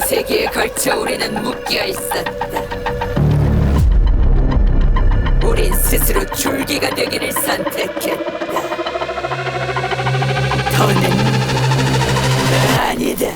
세기에 걸쳐 우리는 묶여 있었다. 우린 스스로 줄기가 되기를 선택했다. 더는 아니다.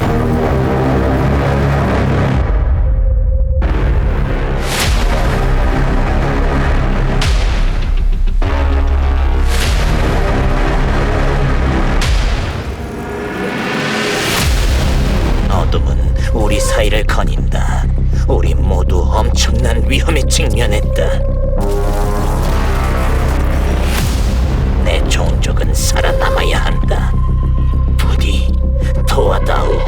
어둠은 우리 사이를 거닌다. 우리 모두 엄청난 위험에 직면했다. 내 종족은 살아남아야 한다. 부디 도와다오.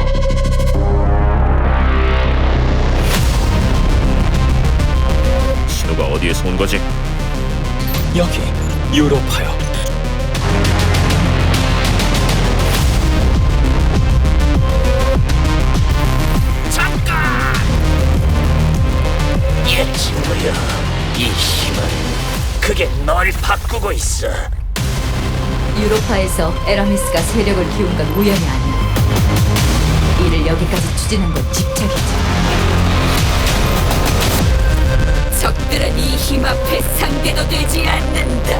신호가 어디에서 온 거지? 여기 유로파요. 친구여. 이 힘은 그게 널 바꾸고 있어. 유로파에서 에라미스가 세력을 키운 건 우연이 아니야. 이를 여기까지 추진한 건 집착이지. 적들은 이 힘 앞에 상대도 되지 않는다.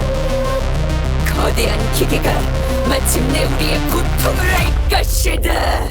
거대한 기계가 마침내 우리의 고통을 알 것이다.